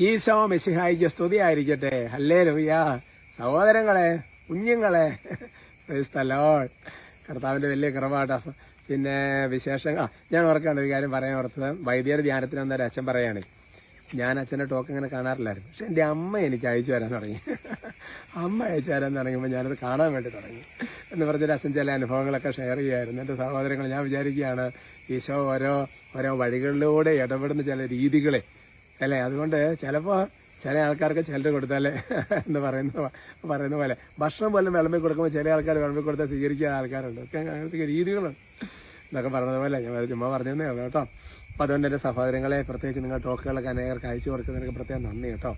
ഈശോ മെസ്സിഹായിക്ക് സ്തുതിയായിരിക്കട്ടെ. അല്ലേ ലോയ സഹോദരങ്ങളെ കുഞ്ഞുങ്ങളെ. Lord. കർത്താവിന്റെ വലിയ കുറവാട്ടാ പിന്നെ വിശേഷങ്ങൾ. ഞാൻ ഓർക്കേണ്ട ഒരു കാര്യം പറയാൻ ഓർത്തത്. വൈദ്യർ ധ്യാനത്തിന് വന്നൊരു അച്ഛൻ പറയാണ് ഞാൻ അച്ഛന്റെ ടോക്ക് ഇങ്ങനെ കാണാറില്ലായിരുന്നു. പക്ഷെ എന്റെ അമ്മ എനിക്ക് അയച്ചു തരാൻ തുടങ്ങി. അമ്മ അയച്ചു തരാൻ തുടങ്ങിയപ്പോൾ ഞാനത് കാണാൻ വേണ്ടി തുടങ്ങി. എന്ന് പറഞ്ഞൊരു അച്ഛൻ ചില അനുഭവങ്ങളൊക്കെ ഷെയർ ചെയ്യായിരുന്നു എന്റെ സഹോദരങ്ങൾ ഞാൻ വിചാരിക്കുകയാണ് ഈശോ ഓരോ ഓരോ വഴികളിലൂടെ ഇടപെടുന്ന ചില രീതികളെ അല്ലേ? അതുകൊണ്ട് ചിലപ്പോൾ ചില ആൾക്കാർക്ക് ചിലർ കൊടുത്താലേ എന്ന് പറയുന്ന പറയുന്ന പോലെ. ഭക്ഷണം പോലും വിളമ്പി കൊടുക്കുമ്പോൾ ചില ആൾക്കാർ വിളമ്പി കൊടുത്താൽ സ്വീകരിക്കുന്ന ആൾക്കാരുണ്ട്. ഒക്കെ അങ്ങനത്തെ രീതികളുണ്ട് എന്നൊക്കെ പറഞ്ഞതുപോലെ ഞാൻ ചുമ്മാ പറഞ്ഞതേ ഉള്ളൂ കേട്ടോ. അപ്പം അതുകൊണ്ട് എന്റെ സഹോദരങ്ങളെ പ്രത്യേകിച്ച് നിങ്ങൾ ടോക്കുകളൊക്കെ അനേകർക്ക് അയച്ചു കൊടുക്കുന്നതിനൊക്കെ പ്രത്യേകം നന്ദി കേട്ടോ.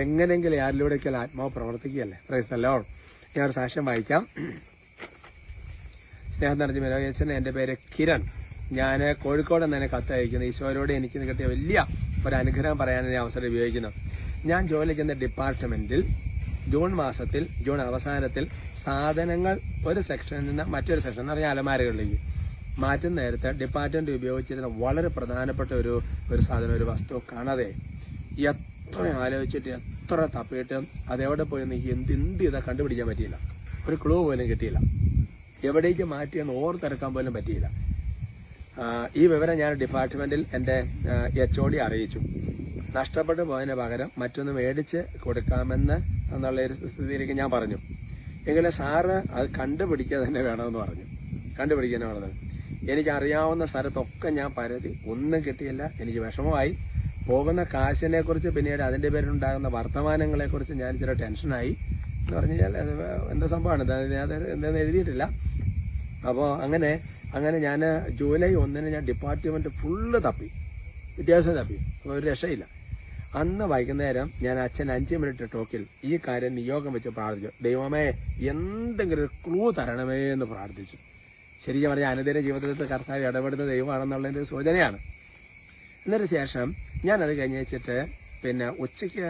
എങ്ങനെയെങ്കിലും ആരിലൂടെയൊക്കെ ആത്മാവ് പ്രവർത്തിക്കുകയല്ലേ? പ്രൈസല്ലോ ഞാൻ ഒരു സാക്ഷ്യം വായിക്കാം. സ്നേഹം നിറഞ്ഞ മനോജൻ എന്റെ പേര് കിരൺ. ഞാൻ കോഴിക്കോട് നിന്ന് കത്ത് അയക്കുന്നു. ഈശോയോട് എനിക്ക് കിട്ടിയ വലിയ ഒരു അനുഗ്രഹം പറയാൻ ഞാൻ അവസരം ഉപയോഗിക്കുന്നു. ഞാൻ ജോലി ചെയ്യുന്ന ഡിപ്പാർട്ട്മെന്റിൽ ജൂൺ മാസത്തിൽ ജൂൺ അവസാനത്തിൽ സാധനങ്ങൾ ഒരു സെക്ഷനിൽ നിന്ന് മറ്റൊരു സെക്ഷൻ എന്ന് പറഞ്ഞാൽ അലമാരകളിലേക്ക് മാറ്റുന്ന നേരത്തെ ഡിപ്പാർട്ട്മെന്റ് ഉപയോഗിച്ചിരുന്ന വളരെ പ്രധാനപ്പെട്ട ഒരു ഒരു സാധനം ഒരു വസ്തു കാണാതെ എത്ര ആലോചിച്ചിട്ട് എത്ര തപ്പിയിട്ട് അതെവിടെ പോയി എനിക്ക് എന്ത് എന്ത് ചെയ്താൽ കണ്ടുപിടിക്കാൻ പറ്റിയില്ല. ഒരു ക്ലൂ പോലും കിട്ടിയില്ല. എവിടേക്ക് മാറ്റിയെന്ന് ഓർത്തെടുക്കാൻ പോലും പറ്റിയില്ല. ഈ വിവരം ഞാൻ ഡിപ്പാർട്ട്മെന്റിൽ എന്റെ എച്ച് ഒ ഡി അറിയിച്ചു. നഷ്ടപ്പെട്ടു പോയതിന് പകരം മറ്റൊന്ന് മേടിച്ച് കൊടുക്കാമെന്ന് എന്നുള്ള ഒരു സ്ഥിതിയിലേക്ക് ഞാൻ പറഞ്ഞു. എങ്കിലും സാറ് അത് കണ്ടുപിടിക്കുക തന്നെ വേണമെന്ന് പറഞ്ഞു. കണ്ടുപിടിക്കുക തന്നെ വേണമെന്ന് എനിക്കറിയാവുന്ന സ്ഥലത്തൊക്കെ ഞാൻ പരതി. ഒന്നും കിട്ടിയില്ല. എനിക്ക് വിഷമമായി. പോകുന്ന കാശിനെ കുറിച്ച് പിന്നീട് അതിന്റെ പേരിലുണ്ടാകുന്ന വർത്തമാനങ്ങളെ കുറിച്ച് ഞാൻ ഇച്ചിരി ടെൻഷനായി. എന്ന് പറഞ്ഞു കഴിഞ്ഞാൽ എന്താ സംഭവമാണ്? എന്താ എന്താ എന്താണെന്ന് എഴുതിയിട്ടില്ല. അപ്പോൾ അങ്ങനെ അങ്ങനെ ഞാൻ ജൂലൈ ഒന്നിന് ഞാൻ ഡിപ്പാർട്ട്മെന്റ് ഫുള്ള് തപ്പി. വ്യത്യാസം തപ്പി. അപ്പോൾ ഒരു രക്ഷയില്ല. അന്ന് വൈകുന്നേരം ഞാൻ അച്ഛൻ അഞ്ച് മിനിറ്റ് ടോക്കിൽ ഈ കാര്യം നിയോഗം വെച്ച് പ്രാർത്ഥിച്ചു. ദൈവമേ എന്തെങ്കിലും ഒരു ക്ലൂ തരണമേ എന്ന് പ്രാർത്ഥിച്ചു. ശരിക്കും പറഞ്ഞാൽ അനുദിന ജീവിതത്തിൽ കർത്താവ് ഇടപെടുന്ന ദൈവമാണെന്നുള്ളതിന്റെ സൂചനയാണ്. എന്നിട്ട് ശേഷം ഞാൻ അത് കഴിഞ്ഞ് വെച്ചിട്ട് പിന്നെ ഉച്ചയ്ക്ക്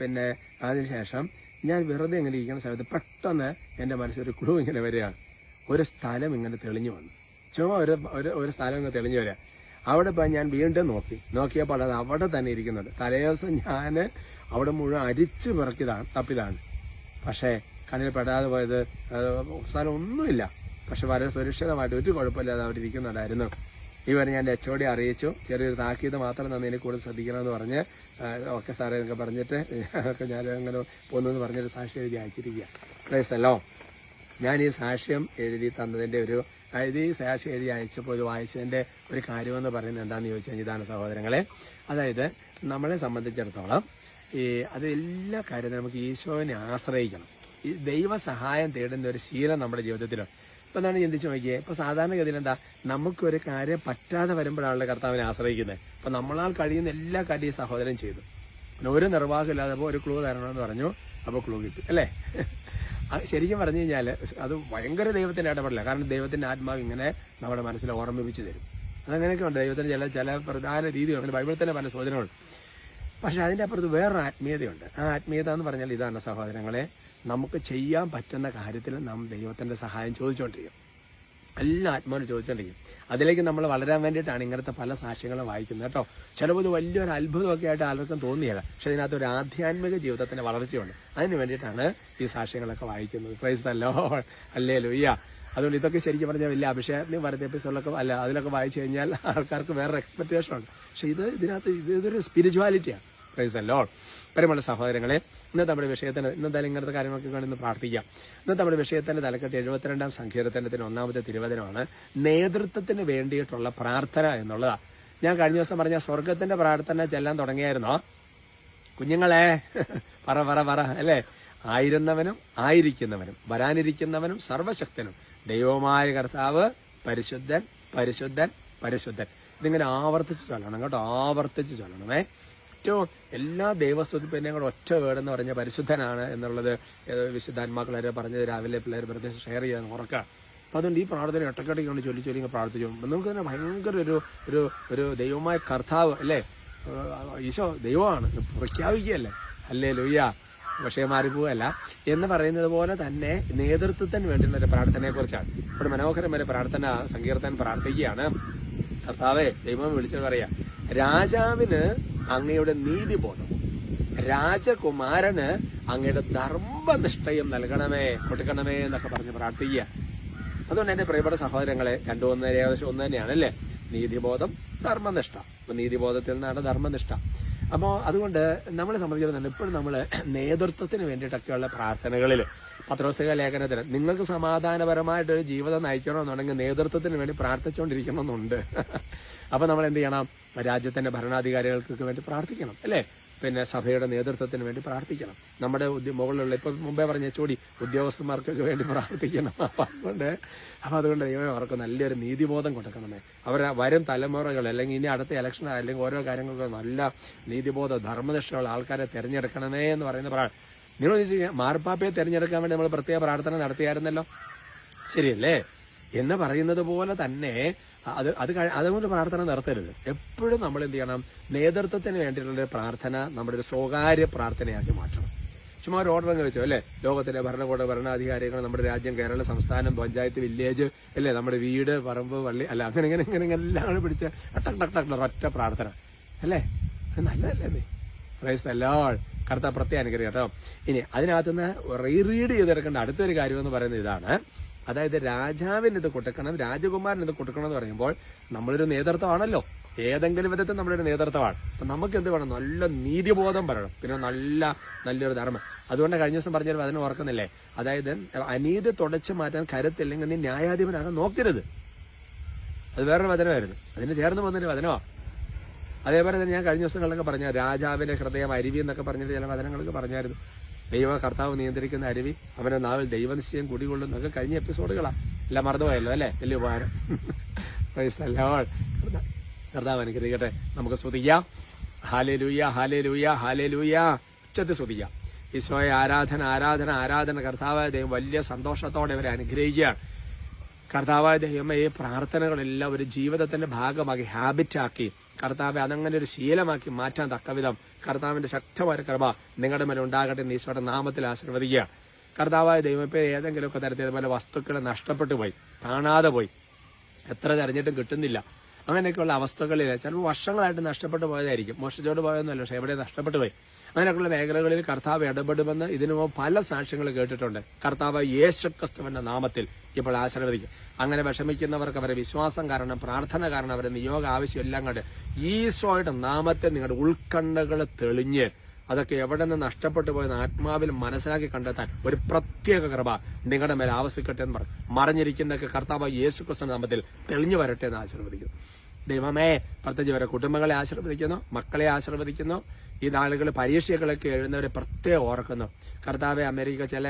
പിന്നെ അതിനുശേഷം ഞാൻ വെറുതെ ഇങ്ങനെ ഇരിക്കുന്ന സമയത്ത് പെട്ടെന്ന് എന്റെ മനസ്സിൽ ഒരു ക്ലൂ ഇങ്ങനെ വരികയാണ്. ഒരു സ്ഥലം ഇങ്ങനെ തെളിഞ്ഞു വന്നു. ചുമ്മാ ഒരു ഒരു ഒരു സ്ഥലം ഇങ്ങനെ തെളിഞ്ഞു വരിക അവിടെ പോയി ഞാൻ വീണ്ടും നോക്കി. നോക്കിയപ്പോൾ അത് അവിടെ തന്നെ ഇരിക്കുന്നുണ്ട് തലേദിവസം ഞാൻ അവിടെ മുഴുവൻ അരിച്ച് പിറക്കിയതാണ് തപ്പിതാണ് പക്ഷേ കണ്ണിൽ പെടാതെ പോയത് സ്ഥലം ഒന്നുമില്ല. പക്ഷെ വളരെ സുരക്ഷിതമായിട്ട് ഒരു കുഴപ്പമില്ലാതെ അവിടെ ഇരിക്കുന്നുണ്ടായിരുന്നു. ഇവരെ ഞാൻ എച്ച് ഓടി അറിയിച്ചു. ചെറിയൊരു താക്കീത് മാത്രം തന്നെ കൂടുതൽ ശ്രദ്ധിക്കണമെന്ന് പറഞ്ഞ് ഓക്കെ സാറേ എന്നൊക്കെ പറഞ്ഞിട്ട് ഞാനൊക്കെ ഞാൻ അങ്ങനെ പോന്നു എന്ന് പറഞ്ഞൊരു സാക്ഷി എഴുതി അയച്ചിരിക്കുക പ്ലേസ് അല്ലോ ഞാൻ ഈ സാക്ഷ്യം എഴുതി തന്നതിന്റെ ഒരു അതായത് ഈ സാക്ഷി എഴുതി അയച്ചപ്പോൾ ഇത് വായിച്ചതിന്റെ ഒരു കാര്യമെന്ന് പറയുന്നത് എന്താണെന്ന് ചോദിച്ചു കഴിഞ്ഞാൽ ഇതാണ് സഹോദരങ്ങളെ. അതായത് നമ്മളെ സംബന്ധിച്ചിടത്തോളം ഈ അത് എല്ലാ നമുക്ക് ഈശോനെ ആശ്രയിക്കണം. ഈ ദൈവ സഹായം തേടുന്ന ഒരു ശീലം നമ്മുടെ ജീവിതത്തിലുണ്ട്. ഇപ്പം എന്താണ് ചിന്തിച്ചു നോക്കിയേ? ഇപ്പോൾ സാധാരണഗതിയിൽ എന്താ? നമുക്കൊരു കാര്യം പറ്റാതെ വരുമ്പോഴാണല്ലോ കർത്താവിനെ ആശ്രയിക്കുന്നത് അപ്പം നമ്മളാൽ കഴിയുന്ന എല്ലാ കാര്യവും സഹോദരൻ ചെയ്തു. പിന്നെ ഒരു നിർവാഹമില്ലാതെ ഒരു ക്ലൂ തരണമെന്ന് പറഞ്ഞു. അപ്പോൾ ക്ലൂ കിട്ടി. അല്ലേ? ശരിക്കും പറഞ്ഞു കഴിഞ്ഞാൽ അത് ഭയങ്കര ദൈവത്തിന്റെ ഇടപെടില്ല കാരണം ദൈവത്തിന്റെ ആത്മാവ് ഇങ്ങനെ നമ്മുടെ മനസ്സിൽ ഓർമ്മിപ്പിച്ച് തരും. അതങ്ങനെയൊക്കെ ഉണ്ട്. ദൈവത്തിന് ചില ചില പ്രധാന രീതികളുണ്ട് ബൈബിളിൽ തന്നെ പല സൂചനകളുണ്ട്. പക്ഷെ അതിന്റെ അപ്പുറത്ത് വേറൊരു ആത്മീയതയുണ്ട്. ആ ആത്മീയത എന്ന് പറഞ്ഞാൽ ഇതാണ് സഹോദരങ്ങളെ നമുക്ക് ചെയ്യാൻ പറ്റുന്ന കാര്യത്തിൽ നാം ദൈവത്തിന്റെ സഹായം ചോദിച്ചുകൊണ്ടിരിക്കും എല്ലാ ആത്മാവിനും ചോദിച്ചുകൊണ്ടിരിക്കും അതിലേക്ക് നമ്മൾ വളരാൻ വേണ്ടിയിട്ടാണ് ഇങ്ങനത്തെ പല സാക്ഷ്യങ്ങളും വായിക്കുന്നത് കേട്ടോ. ചിലപ്പോൾ ഇത് വലിയൊരു അത്ഭുതമൊക്കെ ആയിട്ട് ആൾക്കും തോന്നിയല്ല പക്ഷെ അതിനകത്ത് ഒരു ആധ്യാത്മിക ജീവിതത്തിന്റെ വളർച്ചയുണ്ട്. അതിന് വേണ്ടിയിട്ടാണ് ഈ സാക്ഷ്യങ്ങളൊക്കെ വായിക്കുന്നത്. പ്രൈസ് തല്ലോ അല്ലേ ലൊയ്യ അതുകൊണ്ട് ഇതൊക്കെ ശരിക്കും പറഞ്ഞാൽ വലിയ അഭിഷേകത്തിന് വരുന്ന എപ്പിസോഡിലൊക്കെ അല്ല അതിലൊക്കെ വായിച്ചു കഴിഞ്ഞാൽ ആൾക്കാർക്ക് വേറെ എക്സ്പെക്റ്റേഷൻ ഉണ്ട്. പക്ഷെ ഇത് ഇതിനകത്ത് ഇത് ഇതൊരു സ്പിരിച്വാലിറ്റിയാണ് പ്രൈസ് തല്ലോ പരമുള്ള സഹോദരങ്ങളെ ഇന്ന് നമ്മുടെ വിഷയത്തിന് ഇന്നെന്തായാലും ഇങ്ങനത്തെ കാര്യങ്ങളൊക്കെ കണ്ടെന്ന് പ്രാർത്ഥിക്കാം. ഇന്ന് നമ്മുടെ വിഷയത്തിന്റെ തലക്കെട്ട് എഴുപത്തിരണ്ടാം സങ്കീർത്തനത്തിന് ഒന്നാമത്തെ തിരുവചനമാണ് നേതൃത്വത്തിന് വേണ്ടിയിട്ടുള്ള പ്രാർത്ഥന എന്നുള്ളതാണ് ഞാൻ കഴിഞ്ഞ ദിവസം പറഞ്ഞ സ്വർഗത്തിന്റെ പ്രാർത്ഥന ചെല്ലാൻ തുടങ്ങിയായിരുന്നോ? കുഞ്ഞുങ്ങളെ പറ പറ പറ അല്ലേ? ആയിരുന്നവനും ആയിരിക്കുന്നവനും വരാനിരിക്കുന്നവനും സർവശക്തനും ദൈവമായ കർത്താവ് പരിശുദ്ധൻ പരിശുദ്ധൻ പരിശുദ്ധൻ. ഇതിങ്ങനെ ആവർത്തിച്ച് ചൊല്ലണം കേട്ടോ ആവർത്തിച്ച് ചൊല്ലണമേ. ഏറ്റവും എല്ലാ കൂടെ ഒറ്റ വേർഡ് എന്ന് പറഞ്ഞ പരിശുദ്ധനാണ് എന്നുള്ളത് വിശുദ്ധാത്മാക്കളെ പറഞ്ഞത്. രാവിലെ പിള്ളേർ വെറുതെ ഷെയർ ചെയ്യാൻ ഉറക്കുക അപ്പോൾ അതുകൊണ്ട് ഈ പ്രാർത്ഥന ഒറ്റക്കെട്ടൊക്കെ കൊണ്ട് ചൊല്ലി ചൊല്ലി പ്രാർത്ഥിച്ചു നമുക്ക് തന്നെ ഭയങ്കര ഒരു ഒരു ഒരു ദൈവമായ കർത്താവ് അല്ലേ? ഈശോ ദൈവമാണ്. പ്രഖ്യാപിക്കുകയല്ലേ? അല്ലേ ലൊയ്യ പക്ഷേ മാറിപ്പോവല്ല എന്ന് പറയുന്നത് പോലെ തന്നെ നേതൃത്വത്തിന് വേണ്ടിയുള്ള ഒരു പ്രാർത്ഥനയെക്കുറിച്ചാണ്. ഇവിടെ മനോഹരമായ പ്രാർത്ഥന സങ്കീർത്തൻ പ്രാർത്ഥിക്കുകയാണ്. കർത്താവെ ദൈവം വിളിച്ചു പറയാ. രാജാവിന് അങ്ങയുടെ നീതിബോധം. രാജകുമാരന് അങ്ങയുടെ ധർമ്മനിഷ്ഠയും നൽകണമേ കൊടുക്കണമേ എന്നൊക്കെ പറഞ്ഞ് പ്രാർത്ഥിക്കുക. അതുകൊണ്ട് എന്റെ പ്രിയപ്പെട്ട സഹോദരങ്ങളെ രണ്ടു ഒന്ന് ഏകദേശം ഒന്ന് തന്നെയാണ് അല്ലേ? നീതിബോധം ധർമ്മനിഷ്ഠ. അപ്പൊ നീതിബോധത്തിൽ നിന്നാണ് ധർമ്മനിഷ്ഠ. അപ്പോൾ അതുകൊണ്ട് നമ്മളെ സംബന്ധിച്ചിടത്തോളം ഇപ്പോഴും നമ്മൾ നേതൃത്വത്തിന് വേണ്ടിയിട്ടൊക്കെയുള്ള പ്രാർത്ഥനകളിൽ പത്രോസിക ലേഖനത്തിന് നിങ്ങൾക്ക് സമാധാനപരമായിട്ടൊരു ജീവിതം നയിക്കണമെന്നുണ്ടെങ്കിൽ നേതൃത്വത്തിന് വേണ്ടി പ്രാർത്ഥിച്ചുകൊണ്ടിരിക്കണമെന്നുണ്ട്. അപ്പൊ നമ്മൾ എന്ത് ചെയ്യണം? രാജ്യത്തിന്റെ ഭരണാധികാരികൾക്ക് വേണ്ടി പ്രാർത്ഥിക്കണം അല്ലേ? പിന്നെ സഭയുടെ നേതൃത്വത്തിന് വേണ്ടി പ്രാർത്ഥിക്കണം. നമ്മുടെ മുകളിലുള്ള ഇപ്പൊ മുമ്പേ പറഞ്ഞ ചോടി ഉദ്യോഗസ്ഥന്മാർക്കൊക്കെ വേണ്ടി പ്രാർത്ഥിക്കണം. അപ്പൊ അതുകൊണ്ട് അപ്പൊ അതുകൊണ്ട് ദൈവം അവർക്ക് നല്ലൊരു നീതിബോധം കൊടുക്കണമേ. അവരെ വരും തലമുറകൾ അല്ലെങ്കിൽ ഇനി അടുത്ത ഇലക്ഷൻ അല്ലെങ്കിൽ ഓരോ കാര്യങ്ങൾക്കും നല്ല നീതിബോധ ധർമ്മനിഷ്ഠയുള്ള ആൾക്കാരെ തിരഞ്ഞെടുക്കണമേ എന്ന് പറയുന്ന പ്രാ നിങ്ങൾ ചോദിച്ചു മാർപ്പാപ്പയെ തിരഞ്ഞെടുക്കാൻ വേണ്ടി നമ്മൾ പ്രത്യേക പ്രാർത്ഥന നടത്തിയായിരുന്നല്ലോ? ശരിയല്ലേ? എന്ന് പറയുന്നത് പോലെ തന്നെ അത് അത് അതുകൊണ്ട് പ്രാർത്ഥന നിർത്തരുത്. എപ്പോഴും നമ്മൾ എന്ത് ചെയ്യണം? നേതൃത്വത്തിന് വേണ്ടിയിട്ടുള്ള പ്രാർത്ഥന നമ്മുടെ ഒരു സ്വകാര്യ പ്രാർത്ഥനയാക്കി മാറ്റണം. ചുമ്മാ ഒരു ഓർഡർ അങ്ങ് വെച്ചോ അല്ലേ? ലോകത്തിലെ ഭരണകൂട ഭരണാധികാരികൾ നമ്മുടെ രാജ്യം കേരള സംസ്ഥാനം പഞ്ചായത്ത് വില്ലേജ് അല്ലേ? നമ്മുടെ വീട് പറമ്പ് പള്ളി അല്ല അങ്ങനെ ഇങ്ങനെ ഇങ്ങനെ ഇങ്ങനെ എല്ലാം പിടിച്ച ടക് ടക് ടക് ഒറ്റ പ്രാർത്ഥന. അല്ലേ? നല്ലതല്ലേ നീ പ്രൈസ് എല്ലാ കറുത്ത പ്രത്യേക അനുഗ്രഹം കേട്ടോ. ഇനി അതിനകത്തുനിന്ന് റീറീഡ് ചെയ്തെടുക്കേണ്ട അടുത്തൊരു കാര്യം എന്ന് പറയുന്നത് ഇതാണ്. അതായത് രാജാവിന് ഇത് കൊടുക്കണം രാജകുമാരന് ഇത് കൊടുക്കണം എന്ന് പറയുമ്പോൾ നമ്മളൊരു നേതൃത്വമാണല്ലോ. ഏതെങ്കിലും വിധത്തിൽ നമ്മളൊരു നേതൃത്വമാണ്. അപ്പൊ നമുക്ക് എന്ത് വേണം? നല്ല നീതിബോധം പറയണം പിന്നെ നല്ല നല്ലൊരു ധർമ്മം. അതുകൊണ്ട് കഴിഞ്ഞ ദിവസം പറഞ്ഞൊരു അതിനെ ഓർക്കുന്നില്ലേ? അതായത് അനീതി തുടച്ചു മാറ്റാൻ കരുത്തില്ലെങ്കിൽ നീ ന്യായാധിപനാകാൻ നോക്കരുത്. അത് വേറൊരു വചനമായിരുന്നു. അതിന് ചേർന്ന് വന്നൊരു വചനമാണ് അതേപോലെ തന്നെ ഞാൻ കഴിഞ്ഞ ദിവസങ്ങളിലൊക്കെ പറഞ്ഞ രാജാവിന്റെ ഹൃദയം അരുവി എന്നൊക്കെ പറഞ്ഞിട്ട് ചില വചനങ്ങളൊക്കെ പറഞ്ഞായിരുന്നു. ദൈവ കർത്താവ് നിയന്ത്രിക്കുന്ന അരുവി അവന്റെ നാവിൽ ദൈവനിശ്ചയം കുടികൊള്ളും എന്നൊക്കെ കഴിഞ്ഞ എപ്പിസോഡുകളാണ് എല്ലാം മറന്നുപോയല്ലോ അല്ലേ? വലിയ ഉപകാരം. കർത്താവ് അനുഗ്രഹിക്കട്ടെ. നമുക്ക് സ്തുതിക്കാം. ഹാലേ ലൂയ ഹാലേ ലൂയ ഹാലേ ലൂയ ഉച്ചത്തിൽ ഈശോയെ ആരാധന ആരാധന ആരാധന. കർത്താവായ ദൈവം വലിയ സന്തോഷത്തോടെ ഇവരെ അനുഗ്രഹിക്കുകയാണ്. കർത്താവായ ദൈവമേ ഈ പ്രാർത്ഥനകളെല്ലാം ഒരു ജീവിതത്തിന്റെ ഭാഗമാക്കി ഹാബിറ്റാക്കി കർത്താവെ അതങ്ങനെ ഒരു ശീലമാക്കി മാറ്റാൻ തക്കവിധം കർത്താവിന്റെ ശക്തമായ കൃപ നിങ്ങളുടെ മേലെ ഉണ്ടാകട്ടെ എന്ന് ഈശോയുടെ നാമത്തിൽ ആശീർവദിക്കുക. കർത്താവായ ദൈവം ഇപ്പൊ ഏതെങ്കിലുമൊക്കെ തരത്തിൽ ഇതുപോലെ വസ്തുക്കൾ നഷ്ടപ്പെട്ടു പോയി കാണാതെ പോയി. എത്ര തെരഞ്ഞിട്ടും കിട്ടുന്നില്ല. അങ്ങനെയൊക്കെയുള്ള അവസ്ഥകളിൽ ചിലപ്പോൾ വർഷങ്ങളായിട്ട് നഷ്ടപ്പെട്ടു പോയതായിരിക്കും. മോഷിച്ചോട് പോയതൊന്നുമല്ല പക്ഷെ എവിടെ നഷ്ടപ്പെട്ടു പോയി. അങ്ങനെയൊക്കെയുള്ള മേഖലകളിൽ കർത്താവ് ഇടപെടുമെന്ന് ഇതിനു പല സാക്ഷ്യങ്ങൾ കേട്ടിട്ടുണ്ട്. കർത്താവ് യേശുക്രിസ്തുവിന്റെ നാമത്തിൽ ഇപ്പോൾ ആശീർവദിക്കും. അങ്ങനെ വിഷമിക്കുന്നവർക്ക് അവരെ വിശ്വാസം കാരണം പ്രാർത്ഥന കാരണം അവരെ നിയോഗ ആവശ്യം എല്ലാം കണ്ട് ഈശോയുടെ നാമത്തെ നിങ്ങളുടെ ഉൾക്കണ്ണകൾ തെളിഞ്ഞ് അതൊക്കെ എവിടെ നിന്ന് നഷ്ടപ്പെട്ടു പോയെന്ന് ആത്മാവിൽ മനസ്സിലാക്കി കണ്ടെത്താൻ ഒരു പ്രത്യേക കൃപ നിങ്ങളുടെ മേൽ ആവശ്യക്കട്ടെ എന്ന് പറഞ്ഞു. മറിഞ്ഞിരിക്കുന്നൊക്കെ കർത്താവ് യേശു ക്രിസ്തു നാമത്തിൽ തെളിഞ്ഞു വരട്ടെ എന്ന് ആശീർവദിക്കുന്നു. ദൈവമേ പ്രത്യേകിച്ച് ഇവരെ കുടുംബങ്ങളെ ആശീർവദിക്കുന്നു മക്കളെ ആശീർവദിക്കുന്നു. ഈ നാളുകൾ പരീക്ഷകളൊക്കെ എഴുതുന്നവരെ പ്രത്യേകം ഓർക്കുന്നു. കർത്താവെ അമേരിക്ക ചില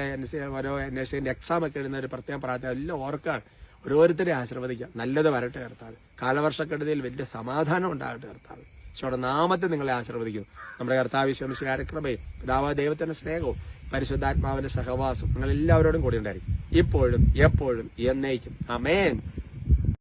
ഓരോ നഴ്സിംഗിന്റെ എക്സാം ഒക്കെ എഴുതുന്നവർ പ്രത്യേകം പ്രാർത്ഥന എല്ലാം ഓർക്കുകയാണ്. ഓരോരുത്തരെ ആശീർവദിക്കാം. നല്ലത് വരട്ടെ കർത്താവ്. കാലവർഷക്കെടുതിയിൽ വലിയ സമാധാനം ഉണ്ടാകട്ടെ കർത്താവ്. ഈശോയുടെ നാമത്തെ നിങ്ങളെ ആശീർവദിക്കുന്നു നമ്മുടെ കർത്താവ് വിശ്വമിശിയുടെ കൃപയും പിതാവ് ദൈവത്തിന്റെ സ്നേഹവും പരിശുദ്ധാത്മാവിന്റെ സഹവാസം നിങ്ങൾ എല്ലാവരോടും കൂടി ഉണ്ടായിരിക്കും. ഇപ്പോഴും എപ്പോഴും എന്നേക്കും. അമേൻ